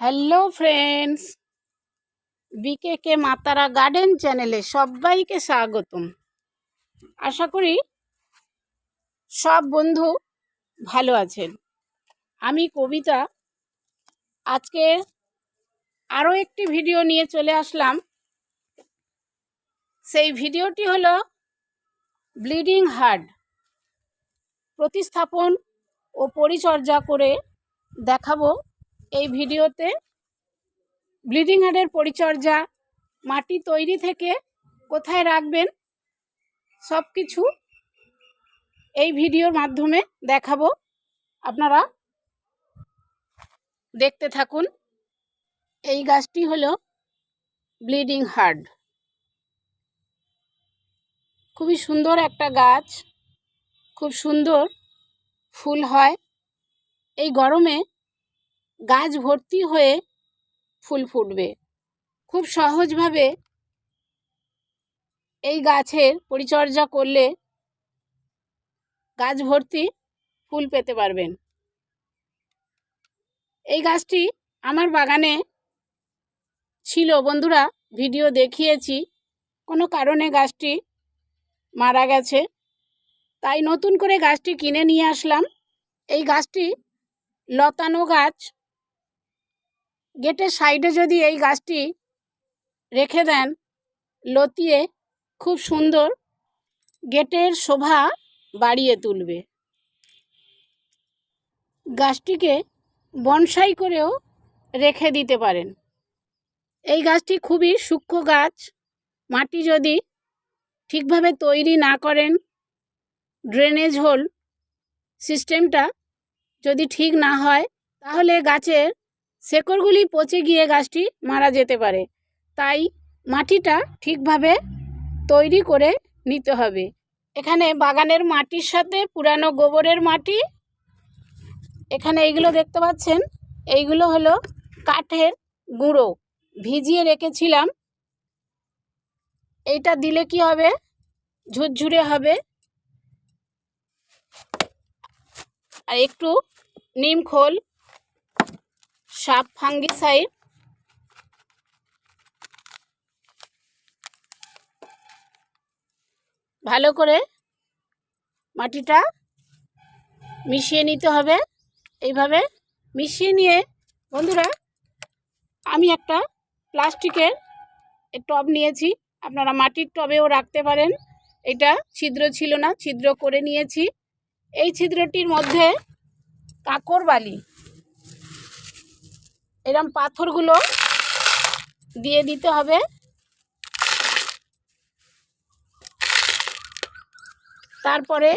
Hello friends বিকেকে মাতারা garden চ্যানেলে সবাইকে স্বাগতম। আশা করি সব বন্ধু ভালো আছেন। আমি কবিতা। আজকে আরও একটি ভিডিও নিয়ে চলে আসলাম। সেই ভিডিওটি হলো ব্লিডিং হার্ট প্রতিস্থাপন ও পরিচর্যা করে দেখাবো। এই ভিডিওতে ব্লিডিং হার্টের পরিচর্যা, মাটি তৈরি থেকে কোথায় রাখবেন সব কিছু এই ভিডিওর মাধ্যমে দেখাবো। আপনারা দেখতে থাকুন। এই গাছটি হলো ব্লিডিং হার্ড খুবই সুন্দর একটা গাছ। খুব সুন্দর ফুল হয়। এই গরমে গাছ ভর্তি হয়ে ফুল ফুটবে। খুব সহজভাবে এই গাছের পরিচর্যা করলে গাছ ভর্তি ফুল পেতে পারবেন। এই গাছটি আমার বাগানে ছিল। বন্ধুরা, ভিডিও দেখিয়েছি। কোনো কারণে গাছটি মারা গেছে। তাই নতুন করে গাছটি কিনে নিয়ে আসলাম। এই গাছটি লতানো গাছ। গেটের সাইডে যদি এই গাছটি রেখে দেন, লতিয়ে খুব সুন্দর গেটের শোভা বাড়িয়ে তুলবে। গাছটিকে বনসাই করেও রেখে দিতে পারেন। এই গাছটি খুবই সূক্ষ্ম গাছ। মাটি যদি ঠিকভাবে তৈরি না করেন, ড্রেনেজ হোল সিস্টেমটা যদি ঠিক না হয়, তাহলে গাছের শেকড়গুলি পচে গিয়ে গাছটি মারা যেতে পারে। তাই মাটিটা ঠিকভাবে তৈরি করে নিতে হবে। এখানে বাগানের মাটির সাথে পুরানো গোবরের মাটি। এখানে এইগুলো দেখতে পাচ্ছেন। এইগুলো হলো কাঠের গুঁড়ো। ভিজিয়ে রেখেছিলাম। এইটা দিলে কি হবে? ঝুরঝুরে হবে। আর একটু নিম খোল সাপ ফাঙ্গিসাইড। ভালো করে মাটিটা মিশিয়ে নিতে হবে। এইভাবে মিশিয়ে নিয়ে বন্ধুরা, আমি একটা প্লাস্টিকের টব নিয়েছি। আপনারা মাটির টবেও রাখতে পারেন। এটা ছিদ্র ছিল না, ছিদ্র করে নিয়েছি। এই ছিদ্রটির মধ্যে কাঁকর বালি এরম পাথরগুলো দিয়ে দিতে হবে। তারপরে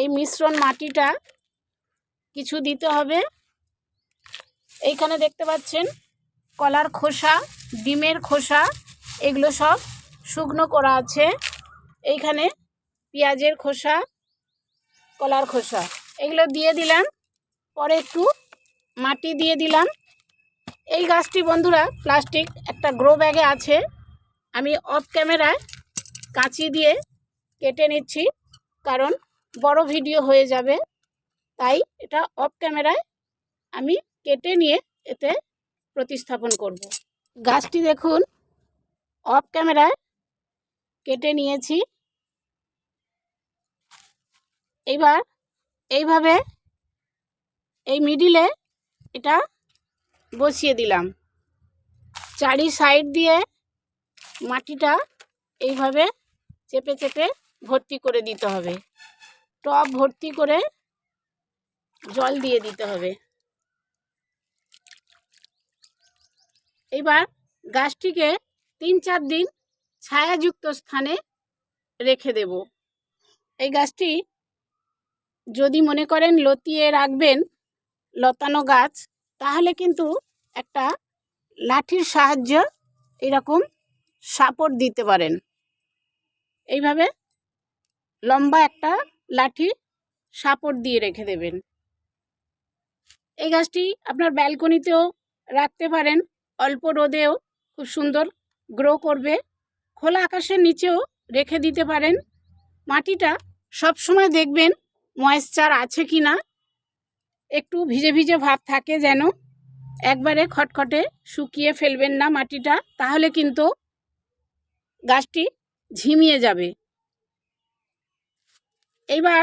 এই মিশ্রণ মাটিটা কিছু দিতে হবে। এইখানে দেখতে পাচ্ছেন কলার খোসা, ডিমের খোসা, এগুলো সব শুকনো করা আছে। এইখানে পেঁয়াজের খোসা, কলার খোসা, এগুলো দিয়ে দিলাম। পরে একটু মাটি দিয়ে দিলাম। এই গাছটি বন্ধুরা প্লাস্টিক একটা গ্রো ব্যাগে আছে। আমি অফ ক্যামেরায় কাঁচি দিয়ে কেটে নিচ্ছি, কারণ বড় ভিডিও হয়ে যাবে। তাই এটা অফ ক্যামেরায় আমি কেটে নিয়ে এতে প্রতিস্থাপন করব। গাছটি দেখুন অফ ক্যামেরায় কেটে নিয়েছি। এইবার এইভাবে এই মিডিলে এটা বসিয়ে দিলাম। চারি সাইড দিয়ে মাটিটা এইভাবে চেপে চেপে ভর্তি করে দিতে হবে। টব ভর্তি করে জল দিয়ে দিতে হবে। এবার গাছটিকে তিন চার দিন ছায়াযুক্ত স্থানে রেখে দেব। এই গাছটি যদি মনে করেন লতিয়ে রাখবেন লতানো গাছ, তাহলে কিন্তু একটা লাঠির সাহায্য এরকম সাপোর্ট দিতে পারেন। এইভাবে লম্বা একটা লাঠি সাপোর্ট দিয়ে রেখে দেবেন। এই গাছটি আপনার ব্যালকনিতেও রাখতে পারেন, অল্প রোদেও খুব সুন্দর গ্রো করবে। খোলা আকাশের নিচেও রেখে দিতে পারেন। মাটিটা সব সময় দেখবেন ময়েশ্চার আছে কি না একটু ভিজে ভিজে ভাব থাকে যেন। একবারে খটখটে শুকিয়ে ফেলবেন না মাটিটা, তাহলে কিন্তু গাছটি ঝিমিয়ে যাবে। এইবার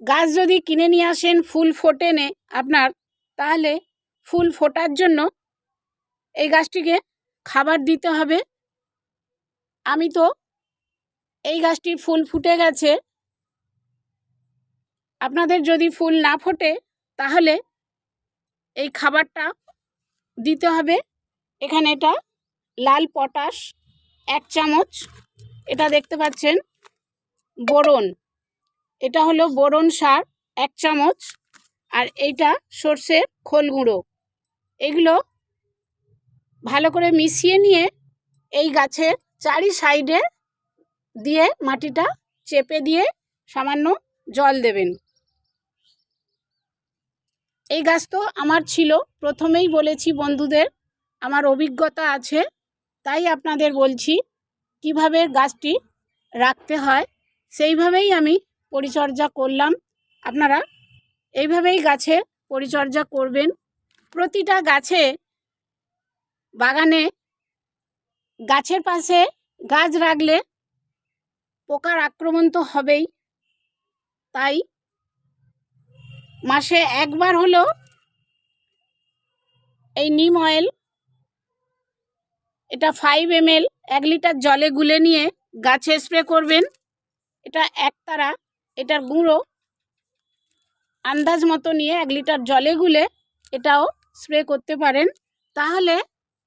গাছ যদি কিনে নিয়ে আসেন ফুল ফোটেনে আপনার, তাহলে ফুল ফোটার জন্য এই গাছটিকে খাবার দিতে হবে। আমি তো এই গাছটির ফুল ফুটে গেছে। আপনাদের যদি ফুল না ফোটে তাহলে এই খাবারটা দিতে হবে। এখানে এটা লাল পটাশ এক চামচ। এটা দেখতে পাচ্ছেন, বোরন। এটা হলো বোরন সার এক চামচ। আর এইটা সর্ষের খোল গুঁড়ো। এগুলো ভালো করে মিশিয়ে নিয়ে এই গাছের চারি সাইডে দিয়ে মাটিটা চেপে দিয়ে সামান্য জল দেবেন। এই গাছ তো আমার ছিল, প্রথমেই বলেছি বন্ধুদের, আমার অভিজ্ঞতা আছে, তাই আপনাদের বলছি কীভাবে গাছটি রাখতে হয়, সেইভাবেই আমি পরিচর্যা করলাম। আপনারা এইভাবেই গাছে পরিচর্যা করবেন। প্রতিটা গাছে বাগানে গাছের পাশে গাছ রাখলে পোকার আক্রমণ তো হবেই, তাই মাসে একবার হলো এই নিম অয়েল এটা ফাইভ এম এল এক লিটার জলে গুলে নিয়ে গাছে স্প্রে করবেন। এটা একতারা এটার গুঁড়ো, আন্দাজ মতো নিয়ে এক লিটার জলে গুলে এটাও স্প্রে করতে পারেন। তাহলে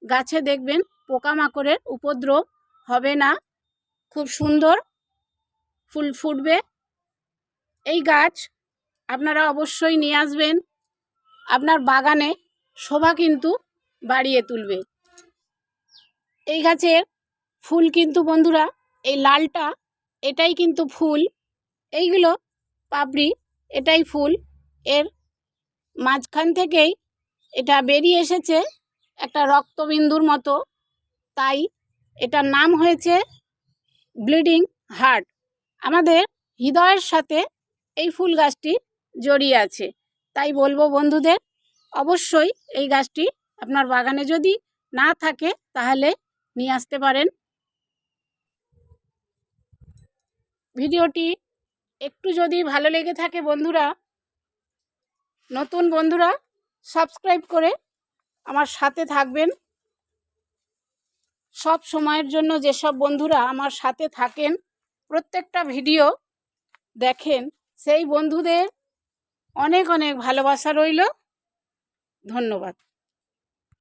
গাছে দেখবেন পোকামাকড়ের উপদ্রব হবে না, খুব সুন্দর ফুল ফুটবে। এই গাছ আপনারা অবশ্যই নিয়ে আসবেন। আপনার বাগানে শোভা কিন্তু বাড়িয়ে তুলবে। এই গাছের ফুল কিন্তু বন্ধুরা, এই লালটা, এটাই কিন্তু ফুল। এইগুলো পাপড়ি, এটাই ফুল। এর মাঝখান থেকেই এটা বেরিয়ে এসেছে একটা রক্তবিন্দুর মতো। তাই এটার নাম হয়েছে ব্লিডিং হার্ট। আমাদের হৃদয়ের সাথে এই ফুল গাছটি জড়িয়ে আছে। তাই বলব বন্ধুদের, অবশ্যই এই গাছটি আপনার বাগানে যদি না থাকে তাহলে নিয়ে আসতে পারেন। ভিডিওটি একটু যদি ভালো লেগে থাকে বন্ধুরা, নতুন বন্ধুরা সাবস্ক্রাইব করে আমার সাথে থাকবেন। সব সময়ের জন্য যেসব বন্ধুরা আমার সাথে থাকেন, প্রত্যেকটা ভিডিও দেখেন, সেই বন্ধুদের অনেক অনেক ভালোবাসা রইল। ধন্যবাদ।